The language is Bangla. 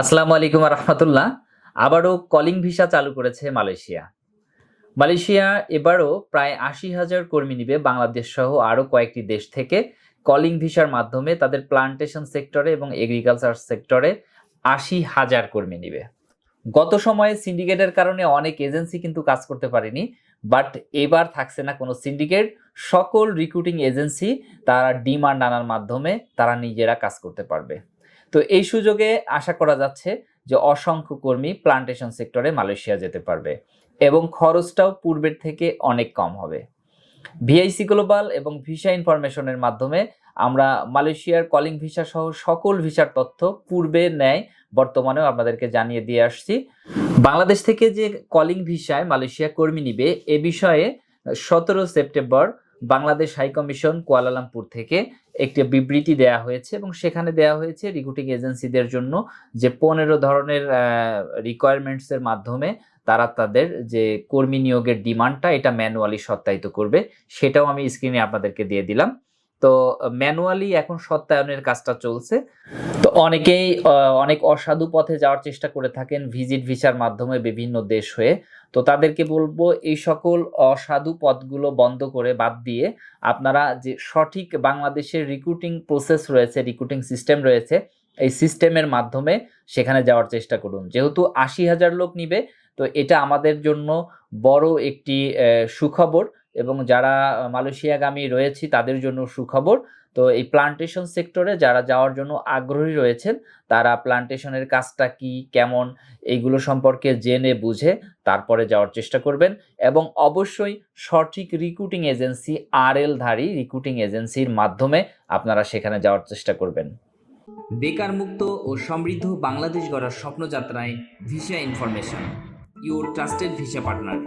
আসসালামু আলাইকুম রহমতুল্লাহ আবারও কলিং ভিসা চালু করেছে মালয়েশিয়া। মালয়েশিয়া এবারও প্রায় আশি হাজার কর্মী নিবে বাংলাদেশ সহ আরও কয়েকটি দেশ থেকে। কলিং ভিসার মাধ্যমে তাদের প্লান্টেশন সেক্টরে এবং এগ্রিকালচার সেক্টরে আশি হাজার কর্মী নিবে। গত সময়ে সিন্ডিকেটের কারণে অনেক এজেন্সি কিন্তু কাজ করতে পারেনি বাট এবার থাকছে না কোনো সিন্ডিকেট সকল রিক্রুটিং এজেন্সি তারা ডিমান্ড আনার মাধ্যমে তারা নিজেরা কাজ করতে পারবে। তো এই সুযোগে আশা করা যাচ্ছে যে অসংখ্য কর্মী প্লান্টেশন সেক্টরে মালয়েশিয়া যেতে পারবে এবং খরচটাও পূর্বের থেকে অনেক কম হবে। ভিআইসি গ্লোবাল এবং ভিসা ইনফরমেশনের মাধ্যমে আমরা মালয়েশিয়ার কলিং ভিসা সহ সকল ভিসার তথ্য পূর্বে নেয়, বর্তমানেও আপনাদেরকে জানিয়ে দিয়ে আসছি। বাংলাদেশ থেকে যে কলিং ভিসায় মালয়েশিয়া কর্মী নিবে, এ বিষয়ে সতেরো সেপ্টেম্বর বাংলাদেশ হাইকমিশন কুয়ালালামপুর থেকে একটি বিবৃতি দেয়া হয়েছে এবং সেখানে দেয়া হয়েছে রিক্রুটিং এজেন্সিদের জন্য যে পনেরো ধরনের রিকোয়ারমেন্টসের মাধ্যমে তারা তাদের যে কর্মী নিয়োগের ডিমান্ডটা এটা ম্যানুয়ালি সত্যায়িত করবে। সেটাও আমি স্ক্রিনে আপনাদেরকে দিয়ে দিলাম। তো ম্যানুয়ালি এখন সত্যায়নের কাজটা চলছে। তো অনেকেই অনেক অসাধু পথে যাওয়ার চেষ্টা করে থাকেন ভিজিট ভিসার মাধ্যমে বিভিন্ন দেশ হয়ে। তো তাদেরকে বলব, এই সকল অসাধু পথগুলো বন্ধ করে বাদ দিয়ে আপনারা যে সঠিক বাংলাদেশের রিক্রুটিং প্রসেস রয়েছে রিক্রুটিং সিস্টেম রয়েছে, এই সিস্টেমের মাধ্যমে সেখানে যাওয়ার চেষ্টা করুন। যেহেতু আশি হাজার লোক নিবে তো এটা আমাদের জন্য বড় একটি সুখবর এবং যারা মালয়েশিয়াগামী রয়েছি তাদের জন্য সুখবর। তো এই প্লান্টেশন সেক্টরে যারা যাওয়ার জন্য আগ্রহী রয়েছেন, তারা প্লান্টেশনের কাজটা কি, কেমন এইগুলো সম্পর্কে জেনে বুঝে তারপরে যাওয়ার চেষ্টা করবেন এবং অবশ্যই সঠিক রিক্রুটিং এজেন্সি আর ধারী রিক্রুটিং এজেন্সির মাধ্যমে আপনারা সেখানে যাওয়ার চেষ্টা করবেন। বেকার মুক্ত ও সমৃদ্ধ বাংলাদেশ গড়ার স্বপ্নযাত্রায় visa information. Your trusted visa partner